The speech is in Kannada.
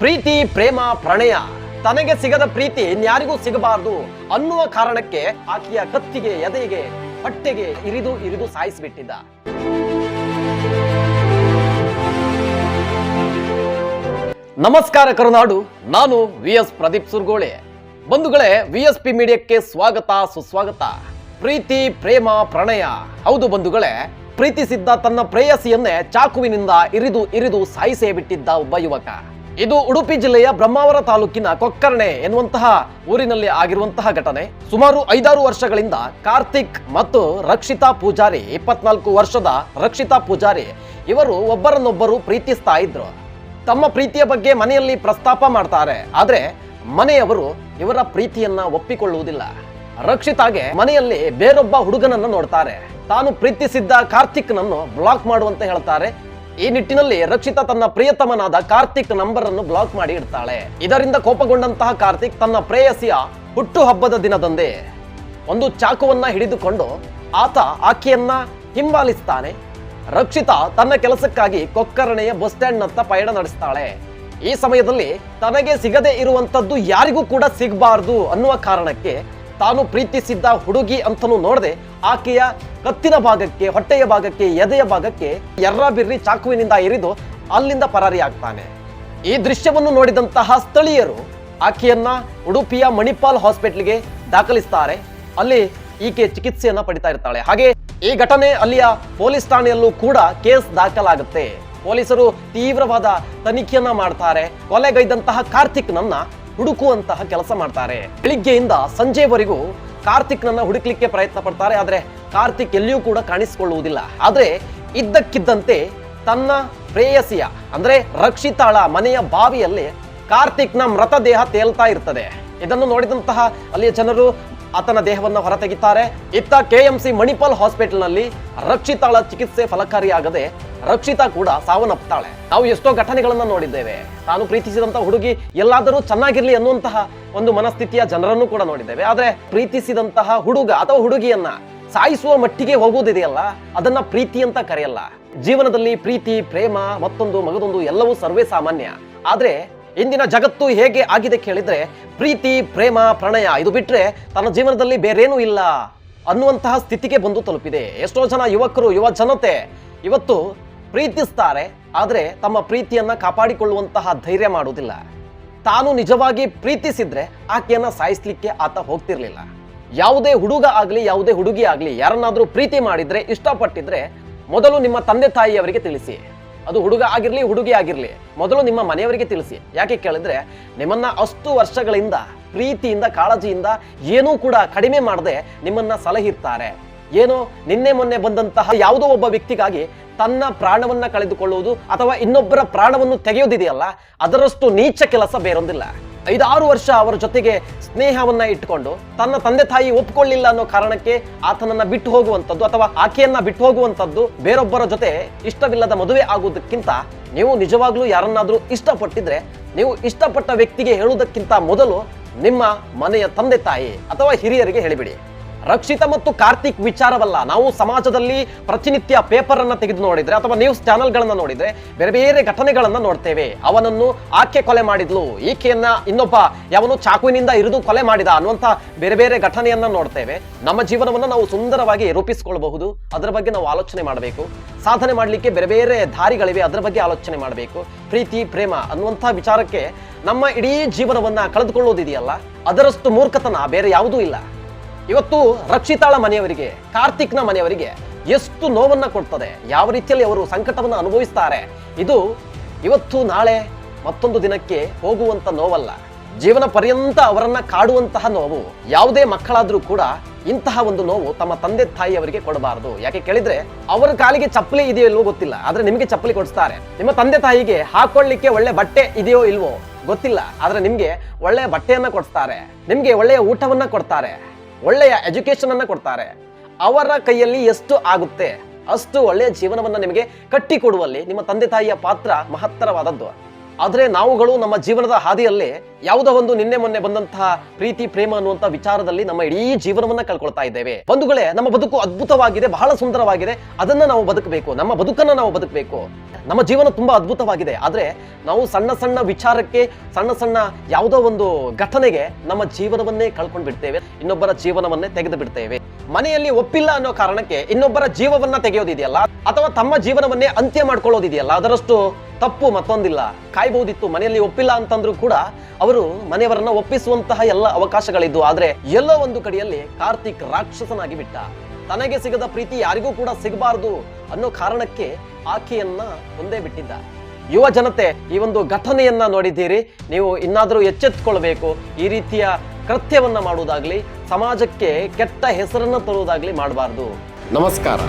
ಪ್ರೀತಿ, ಪ್ರೇಮ, ಪ್ರಣಯ ತನಗೆ ಸಿಗದ ಪ್ರೀತಿ ಇನ್ಯಾರಿಗೂ ಸಿಗಬಾರದು ಅನ್ನುವ ಕಾರಣಕ್ಕೆ ಆಕೆಯ ಕತ್ತಿಗೆ, ಎದೆಗೆ ಹೊಟ್ಟೆಗೆ ಇರಿದು ಇರಿದು ಸಾಯಿಸಿಬಿಟ್ಟಿದ್ದ. ನಮಸ್ಕಾರ ಕರುನಾಡು, ನಾನು ವಿ ಎಸ್ ಪ್ರದೀಪ್ ಸುರ್ಗೋಳೆ. ಬಂಧುಗಳೇ ವಿ ಎಸ್ ಪಿ ಮೀಡಿಯಾಕ್ಕೆ ಸ್ವಾಗತ, ಸುಸ್ವಾಗತ. ಪ್ರೀತಿ, ಪ್ರೇಮ, ಪ್ರಣಯ. ಹೌದು ಬಂಧುಗಳೇ, ಪ್ರೀತಿಸಿದ್ದ ತನ್ನ ಪ್ರೇಯಸಿಯನ್ನೇ ಚಾಕುವಿನಿಂದ ಇರಿದು ಇರಿದು ಸಾಯಿಸೇ ಬಿಟ್ಟಿದ್ದ ಒಬ್ಬ ಯುವಕ. ಇದು ಉಡುಪಿ ಜಿಲ್ಲೆಯ ಬ್ರಹ್ಮಾವರ ತಾಲೂಕಿನ ಕೊಕ್ಕರ್ಣೆ ಎನ್ನುವಂತಹ ಊರಿನಲ್ಲಿ ಆಗಿರುವಂತಹ ಘಟನೆ. ಸುಮಾರು ಐದಾರು ವರ್ಷಗಳಿಂದ ಕಾರ್ತಿಕ್ ಮತ್ತು ರಕ್ಷಿತಾ ಪೂಜಾರಿ, ಇಪ್ಪತ್ನಾಲ್ಕು ವರ್ಷದ ರಕ್ಷಿತಾ ಪೂಜಾರಿ, ಇವರು ಒಬ್ಬರನ್ನೊಬ್ಬರು ಪ್ರೀತಿಸ್ತಾ ಇದ್ರು. ತಮ್ಮ ಪ್ರೀತಿಯ ಬಗ್ಗೆ ಮನೆಯಲ್ಲಿ ಪ್ರಸ್ತಾಪ ಮಾಡ್ತಾರೆ. ಆದ್ರೆ ಮನೆಯವರು ಇವರ ಪ್ರೀತಿಯನ್ನ ಒಪ್ಪಿಕೊಳ್ಳುವುದಿಲ್ಲ. ರಕ್ಷಿತಾಗೆ ಮನೆಯಲ್ಲಿ ಬೇರೊಬ್ಬ ಹುಡುಗನನ್ನು ನೋಡ್ತಾರೆ. ತಾನು ಪ್ರೀತಿಸಿದ್ದ ಕಾರ್ತಿಕ್ನನ್ನು ಬ್ಲಾಕ್ ಮಾಡುವಂತೆ ಹೇಳ್ತಾರೆ. ಈ ನಿಟ್ಟಿನಲ್ಲಿ ರಕ್ಷಿತಾ ತನ್ನ ಪ್ರಿಯತಮನಾದ ಕಾರ್ತಿಕ್ ನಂಬರ್ ಅನ್ನು ಬ್ಲಾಕ್ ಮಾಡಿ ಇಡ್ತಾಳೆ. ಇದರಿಂದ ಕೋಪಗೊಂಡಂತಹ ಕಾರ್ತಿಕ್ ತನ್ನ ಪ್ರೇಯಸಿಯ ಹುಟ್ಟು ಹಬ್ಬದ ದಿನದಂದೇ ಒಂದು ಚಾಕುವನ್ನ ಹಿಡಿದುಕೊಂಡು ಆತ ಆಕೆಯನ್ನ ಹಿಂಬಾಲಿಸ್ತಾನೆ. ರಕ್ಷಿತಾ ತನ್ನ ಕೆಲಸಕ್ಕಾಗಿ ಕೊಕ್ಕರಣೆಯ ಬಸ್ ಸ್ಟ್ಯಾಂಡ್ ನತ್ತ ಪಯಣ ನಡೆಸ್ತಾಳೆ. ಈ ಸಮಯದಲ್ಲಿ ತನಗೆ ಸಿಗದೆ ಇರುವಂತದ್ದು ಯಾರಿಗೂ ಕೂಡ ಸಿಗಬಾರದು ಅನ್ನುವ ಕಾರಣಕ್ಕೆ ತಾನು ಪ್ರೀತಿಸಿದ್ದ ಹುಡುಗಿ ಅಂತನೂ ನೋಡದೆ ಆಕೆಯ ಕತ್ತಿನ ಭಾಗಕ್ಕೆ, ಹೊಟ್ಟೆಯ ಭಾಗಕ್ಕೆ, ಎದೆಯ ಭಾಗಕ್ಕೆ ಎರ್ರ ಬಿರ್ರಿ ಚಾಕುವಿನಿಂದ ಇರಿದು ಅಲ್ಲಿಂದ ಪರಾರಿಯಾಗ್ತಾನೆ ಈ ದೃಶ್ಯವನ್ನು ನೋಡಿದಂತಹ ಸ್ಥಳೀಯರು ಆಕೆಯನ್ನ ಉಡುಪಿಯ ಮಣಿಪಾಲ್ ಹಾಸ್ಪಿಟ್ಲ್ಗೆ ದಾಖಲಿಸ್ತಾರೆ. ಅಲ್ಲಿ ಈಕೆ ಚಿಕಿತ್ಸೆಯನ್ನ ಪಡಿತಾ ಇರ್ತಾಳೆ. ಹಾಗೆ ಈ ಘಟನೆ ಅಲ್ಲಿಯ ಪೊಲೀಸ್ ಠಾಣೆಯಲ್ಲೂ ಕೂಡ ಕೇಸ್ ದಾಖಲಾಗುತ್ತೆ. ಪೊಲೀಸರು ತೀವ್ರವಾದ ತನಿಖೆಯನ್ನ ಮಾಡ್ತಾರೆ. ಕೊಲೆಗೈದಂತಹ ಕಾರ್ತಿಕ್ನನ್ನ ಹುಡುಕುವಂತಹ ಕೆಲಸ ಮಾಡ್ತಾರೆ. ಬೆಳಿಗ್ಗೆಯಿಂದ ಸಂಜೆವರೆಗೂ ಕಾರ್ತಿಕ್ನನ್ನ ಹುಡುಕ್ಲಿಕ್ಕೆ ಪ್ರಯತ್ನ ಪಡ್ತಾರೆ. ಆದ್ರೆ ಕಾರ್ತಿಕ್ ಎಲ್ಲಿಯೂ ಕೂಡ ಕಾಣಿಸಿಕೊಳ್ಳುವುದಿಲ್ಲ. ಆದ್ರೆ ಇದ್ದಕ್ಕಿದ್ದಂತೆ ತನ್ನ ಪ್ರೇಯಸಿಯ, ಅಂದ್ರೆ ರಕ್ಷಿತಾಳ ಮನೆಯ ಬಾವಿಯಲ್ಲಿ ಕಾರ್ತಿಕ್ನ ಮೃತದೇಹ ತೇಲ್ತಾ ಇರ್ತದೆ. ಇದನ್ನು ನೋಡಿದಂತಹ ಅಲ್ಲಿಯ ಜನರು ಆತನ ದೇಹವನ್ನು ಹೊರತೆಗಿದ್ದಾರೆ ಇತ್ತ ಕೆಎಂಸಿ ಮಣಿಪಾಲ್ ಹಾಸ್ಪಿಟಲ್ನಲ್ಲಿ ರಕ್ಷಿತಾಳ ಚಿಕಿತ್ಸೆ ಫಲಕಾರಿಯಾಗದೆ ರಕ್ಷಿತಾ ಕೂಡ ಸಾವನ್ನಪ್ಪುತ್ತಾಳೆ ನಾವು ಎಷ್ಟೋ ಘಟನೆಗಳನ್ನ ನೋಡಿದ್ದೇವೆ. ತಾನು ಪ್ರೀತಿಸಿದಂತಹ ಹುಡುಗಿ ಎಲ್ಲಾದರೂ ಚೆನ್ನಾಗಿರ್ಲಿ ಅನ್ನುವಂತಹ ಒಂದು ಮನಸ್ಥಿತಿಯ ಜನರನ್ನು ಕೂಡ ನೋಡಿದ್ದೇವೆ. ಆದ್ರೆ ಪ್ರೀತಿಸಿದಂತಹ ಹುಡುಗ ಅಥವಾ ಹುಡುಗಿಯನ್ನ ಸಾಯಿಸುವ ಮಟ್ಟಿಗೆ ಹೋಗುವುದಿದೆಯಲ್ಲ? ಅದನ್ನ ಪ್ರೀತಿ ಅಂತ ಕರೆಯಲ್ಲ. ಜೀವನದಲ್ಲಿ ಪ್ರೀತಿ, ಪ್ರೇಮ, ಮತ್ತೊಂದು ಮಗದೊಂದು ಎಲ್ಲವೂ ಸರ್ವೇ ಸಾಮಾನ್ಯ. ಆದ್ರೆ ಇಂದಿನ ಜಗತ್ತು ಹೇಗೆ ಆಗಿದೆ ಕೇಳಿದ್ರೆ, ಪ್ರೀತಿ, ಪ್ರೇಮ, ಪ್ರಣಯ, ಇದು ಬಿಟ್ಟರೆ ತನ್ನ ಜೀವನದಲ್ಲಿ ಬೇರೇನೂ ಇಲ್ಲ ಅನ್ನುವಂತಹ ಸ್ಥಿತಿಗೆ ಬಂದು ತಲುಪಿದೆ. ಎಷ್ಟೋ ಜನ ಯುವಕರು, ಯುವ ಜನತೆ ಇವತ್ತು ಪ್ರೀತಿಸ್ತಾರೆ, ಆದರೆ ತಮ್ಮ ಪ್ರೀತಿಯನ್ನ ಕಾಪಾಡಿಕೊಳ್ಳುವಂತಹ ಧೈರ್ಯ ಮಾಡುವುದಿಲ್ಲ. ತಾನು ನಿಜವಾಗಿ ಪ್ರೀತಿಸಿದ್ರೆ ಆಕೆಯನ್ನ ಸಾಯಿಸ್ಲಿಕ್ಕೆ ಆತ ಹೋಗ್ತಿರ್ಲಿಲ್ಲ. ಯಾವುದೇ ಹುಡುಗ ಆಗಲಿ, ಯಾವುದೇ ಹುಡುಗಿ ಆಗಲಿ, ಯಾರನ್ನಾದರೂ ಪ್ರೀತಿ ಮಾಡಿದ್ರೆ, ಇಷ್ಟಪಟ್ಟಿದ್ರೆ ಮೊದಲು ನಿಮ್ಮ ತಂದೆ ತಾಯಿಯವರಿಗೆ ತಿಳಿಸಿ. ಅದು ಹುಡುಗ ಆಗಿರಲಿ, ಹುಡುಗಿ ಆಗಿರಲಿ, ಮೊದಲು ನಿಮ್ಮ ಮನೆಯವರಿಗೆ ತಿಳಿಸಿ. ಯಾಕೆ ಕೇಳಿದ್ರೆ, ನಿಮ್ಮನ್ನ ಅಷ್ಟು ವರ್ಷಗಳಿಂದ, ಪ್ರೀತಿಯಿಂದ, ಕಾಳಜಿಯಿಂದ ಏನೂ ಕೂಡ ಕಡಿಮೆ ಮಾಡದೆ ನಿಮ್ಮನ್ನ ಸಲಹಿರ್ತಾರೆ. ಏನೋ? ನಿನ್ನೆ ಮೊನ್ನೆ ಬಂದಂತಹ ಯಾವುದೋ ಒಬ್ಬ ವ್ಯಕ್ತಿಗಾಗಿ ತನ್ನ ಪ್ರಾಣವನ್ನ ಕಳೆದುಕೊಳ್ಳುವುದು ಅಥವಾ ಇನ್ನೊಬ್ಬರ ಪ್ರಾಣವನ್ನು ತೆಗೆಯೋದಿದೆಯಲ್ಲ, ಅದರಷ್ಟು ನೀಚ ಕೆಲಸ ಬೇರೊಂದಿಲ್ಲ. ಐದಾರು ವರ್ಷ ಅವರ ಜೊತೆಗೆ ಸ್ನೇಹವನ್ನ ಇಟ್ಕೊಂಡು ತನ್ನ ತಂದೆ ತಾಯಿ ಒಪ್ಕೊಳ್ಳಿಲ್ಲ ಅನ್ನೋ ಕಾರಣಕ್ಕೆ ಆತನನ್ನ ಬಿಟ್ಟು ಹೋಗುವಂಥದ್ದು ಅಥವಾ ಆಕೆಯನ್ನ ಬಿಟ್ಟು ಹೋಗುವಂಥದ್ದು ಬೇರೊಬ್ಬರ ಜೊತೆ ಇಷ್ಟವಿಲ್ಲದ ಮದುವೆ ಆಗುವುದಕ್ಕಿಂತ ನೀವು ನಿಜವಾಗ್ಲೂ ಯಾರನ್ನಾದ್ರೂ ಇಷ್ಟಪಟ್ಟಿದ್ರೆ ನೀವು ಇಷ್ಟಪಟ್ಟ ವ್ಯಕ್ತಿಗೆ ಹೇಳುವುದಕ್ಕಿಂತ ಮೊದಲು ನಿಮ್ಮ ಮನೆಯ ತಂದೆ ತಾಯಿ ಅಥವಾ ಹಿರಿಯರಿಗೆ ಹೇಳಿಬಿಡಿ. ರಕ್ಷಿತ ಮತ್ತು ಕಾರ್ತಿಕ್ ವಿಚಾರವಲ್ಲ. ನಾವು ಸಮಾಜದಲ್ಲಿ ಪ್ರತಿನಿತ್ಯ ಪೇಪರ್ ಅನ್ನ ತೆಗೆದು ನೋಡಿದ್ರೆ ಅಥವಾ ನ್ಯೂಸ್ ಚಾನೆಲ್ಗಳನ್ನ ನೋಡಿದ್ರೆ ಬೇರೆ ಬೇರೆ ಘಟನೆಗಳನ್ನ ನೋಡ್ತೇವೆ. ಅವನನ್ನು ಆಕೆ ಕೊಲೆ ಮಾಡಿದ್ಲು. ಈಕೆಯನ್ನ ಇನ್ನೊಬ್ಬ ಯಾವನು ಚಾಕುವಿನಿಂದ ಇರಿದು ಕೊಲೆ ಮಾಡಿದ ಅನ್ನುವಂತ ಬೇರೆ ಬೇರೆ ಘಟನೆಯನ್ನ ನೋಡ್ತೇವೆ. ನಮ್ಮ ಜೀವನವನ್ನ ನಾವು ಸುಂದರವಾಗಿ ರೂಪಿಸಿಕೊಳ್ಳಬಹುದು ಅದರ ಬಗ್ಗೆ ನಾವು ಆಲೋಚನೆ ಮಾಡಬೇಕು. ಸಾಧನೆ ಮಾಡಲಿಕ್ಕೆ ಬೇರೆ ಬೇರೆ ದಾರಿಗಳಿವೆ. ಅದರ ಬಗ್ಗೆ ಆಲೋಚನೆ ಮಾಡಬೇಕು. ಪ್ರೀತಿ, ಪ್ರೇಮ ಅನ್ನುವಂಥ ವಿಚಾರಕ್ಕೆ ನಮ್ಮ ಇಡೀ ಜೀವನವನ್ನ ಕಳೆದುಕೊಳ್ಳೋದಿದೆಯಲ್ಲ. ಅದರಷ್ಟು ಮೂರ್ಖತನ ಬೇರೆ ಯಾವುದೂ ಇಲ್ಲ. ಇವತ್ತು ರಕ್ಷಿತಾಳ ಮನೆಯವರಿಗೆ, ಕಾರ್ತಿಕ್ನ ಮನೆಯವರಿಗೆ ಎಷ್ಟು ನೋವನ್ನು ಕೊಡ್ತದೆ, ಯಾವ ರೀತಿಯಲ್ಲಿ ಅವರು ಸಂಕಟವನ್ನು ಅನುಭವಿಸ್ತಾರೆ, ಇದು ಇವತ್ತು ನಾಳೆ ಮತ್ತೊಂದು ದಿನಕ್ಕೆ ಹೋಗುವಂತ ನೋವಲ್ಲ. ಜೀವನ ಪರ್ಯಂತ ಅವರನ್ನ ಕಾಡುವಂತಹ ನೋವು, ಯಾವುದೇ ಮಕ್ಕಳಾದ್ರೂ ಕೂಡ ಇಂತಹ ಒಂದು ನೋವು ತಮ್ಮ ತಂದೆ ತಾಯಿಯವರಿಗೆ ಕೊಡಬಾರದು. ಯಾಕೆ ಕೇಳಿದ್ರೆ, ಅವರ ಕಾಲಿಗೆ ಚಪ್ಪಲಿ ಇದೆಯೋ ಇಲ್ವೋ ಗೊತ್ತಿಲ್ಲ, ಆದ್ರೆ ನಿಮಗೆ ಚಪ್ಪಲಿ ಕೊಡಿಸ್ತಾರೆ. ನಿಮ್ಮ ತಂದೆ ತಾಯಿಗೆ ಹಾಕೊಳ್ಳಿಕ್ಕೆ ಒಳ್ಳೆ ಬಟ್ಟೆ ಇದೆಯೋ ಇಲ್ವೋ ಗೊತ್ತಿಲ್ಲ, ಆದ್ರೆ ನಿಮ್ಗೆ ಒಳ್ಳೆಯ ಬಟ್ಟೆಯನ್ನ ಕೊಡ್ತಾರೆ ನಿಮ್ಗೆ ಒಳ್ಳೆಯ ಊಟವನ್ನ ಕೊಡ್ತಾರೆ. ಒಳ್ಳೆಯ ಎಜುಕೇಶನ್ ಅನ್ನ ಕೊಡ್ತಾರೆ. ಅವರ ಕೈಯಲ್ಲಿ ಎಷ್ಟು ಆಗುತ್ತೆ, ಅಷ್ಟು ಒಳ್ಳೆಯ ಜೀವನವನ್ನು ನಿಮಗೆ ಕಟ್ಟಿಕೊಡುವಲ್ಲಿ ನಿಮ್ಮ ತಂದೆ ತಾಯಿಯ ಪಾತ್ರ ಮಹತ್ತರವಾದದ್ದು. ಆದ್ರೆ ನಾವುಗಳು ನಮ್ಮ ಜೀವನದ ಹಾದಿಯಲ್ಲಿ ಯಾವುದೋ ಒಂದು ನಿನ್ನೆ ಮೊನ್ನೆ ಬಂದಂತಹ ಪ್ರೀತಿ, ಪ್ರೇಮ ಅನ್ನುವಂತ ವಿಚಾರದಲ್ಲಿ ನಮ್ಮ ಇಡೀ ಜೀವನವನ್ನ ಕಳ್ಕೊಳ್ತಾ ಇದ್ದೇವೆ. ಬಂಧುಗಳೇ, ನಮ್ಮ ಬದುಕು ಅದ್ಭುತವಾಗಿದೆ, ಬಹಳ ಸುಂದರವಾಗಿದೆ. ಅದನ್ನ ನಾವು ಬದುಕಬೇಕು. ನಮ್ಮ ಬದುಕನ್ನ ನಾವು ಬದುಕಬೇಕು. ನಮ್ಮ ಜೀವನ ತುಂಬಾ ಅದ್ಭುತವಾಗಿದೆ. ಆದ್ರೆ ನಾವು ಸಣ್ಣ ಸಣ್ಣ ವಿಚಾರಕ್ಕೆ, ಸಣ್ಣ ಸಣ್ಣ ಯಾವುದೋ ಒಂದು ಘಟನೆಗೆ ನಮ್ಮ ಜೀವನವನ್ನೇ ಕಳ್ಕೊಂಡು ಬಿಡ್ತೇವೆ. ಇನ್ನೊಬ್ಬರ ಜೀವನವನ್ನೇ ತೆಗೆದು ಬಿಡ್ತೇವೆ. ಮನೆಯಲ್ಲಿ ಒಪ್ಪಿಲ್ಲ ಅನ್ನೋ ಕಾರಣಕ್ಕೆ ಇನ್ನೊಬ್ಬರ ಜೀವವನ್ನ ತೆಗೆಯೋದಿದೆಯಲ್ಲ? ಅಥವಾ ತಮ್ಮ ಜೀವನವನ್ನೇ ಅಂತ್ಯ ಮಾಡ್ಕೊಳ್ಳೋದಿದೆಯಲ್ಲ? ಅದರಷ್ಟು ತಪ್ಪು ಮತ್ತೊಂದಿಲ್ಲ. ಕಾಯ್ಬಹುದಿತ್ತು ಮನೆಯಲ್ಲಿ ಒಪ್ಪಿಲ್ಲ ಅಂತಂದ್ರೂ ಕೂಡ ಅವರು ಮನೆಯವರನ್ನ ಒಪ್ಪಿಸುವಂತಹ ಎಲ್ಲ ಅವಕಾಶಗಳಿದ್ದು. ಆದ್ರೆ ಎಲ್ಲೋ ಒಂದು ಕಡೆಯಲ್ಲಿ ಕಾರ್ತಿಕ್ ರಾಕ್ಷಸನಾಗಿ ಬಿಟ್ಟ. ತನಗೆ ಸಿಗದ ಪ್ರೀತಿ ಯಾರಿಗೂ ಕೂಡ ಸಿಗಬಾರದು ಅನ್ನೋ ಕಾರಣಕ್ಕೆ ಆಕೆಯನ್ನ ಒಂದೇ ಬಿಟ್ಟಿದ್ದ. ಯುವ ಜನತೆ, ಈ ಒಂದು ಘಟನೆಯನ್ನ ನೋಡಿದ್ದೀರಿ. ನೀವು ಇನ್ನಾದರೂ ಎಚ್ಚೆತ್ತುಕೊಳ್ಬೇಕು ಈ ರೀತಿಯ ಕೃತ್ಯವನ್ನ ಮಾಡುವುದಾಗ್ಲಿ, ಸಮಾಜಕ್ಕೆ ಕೆಟ್ಟ ಹೆಸರನ್ನ ತರುವುದಾಗ್ಲಿ ಮಾಡಬಾರ್ದು. ನಮಸ್ಕಾರ.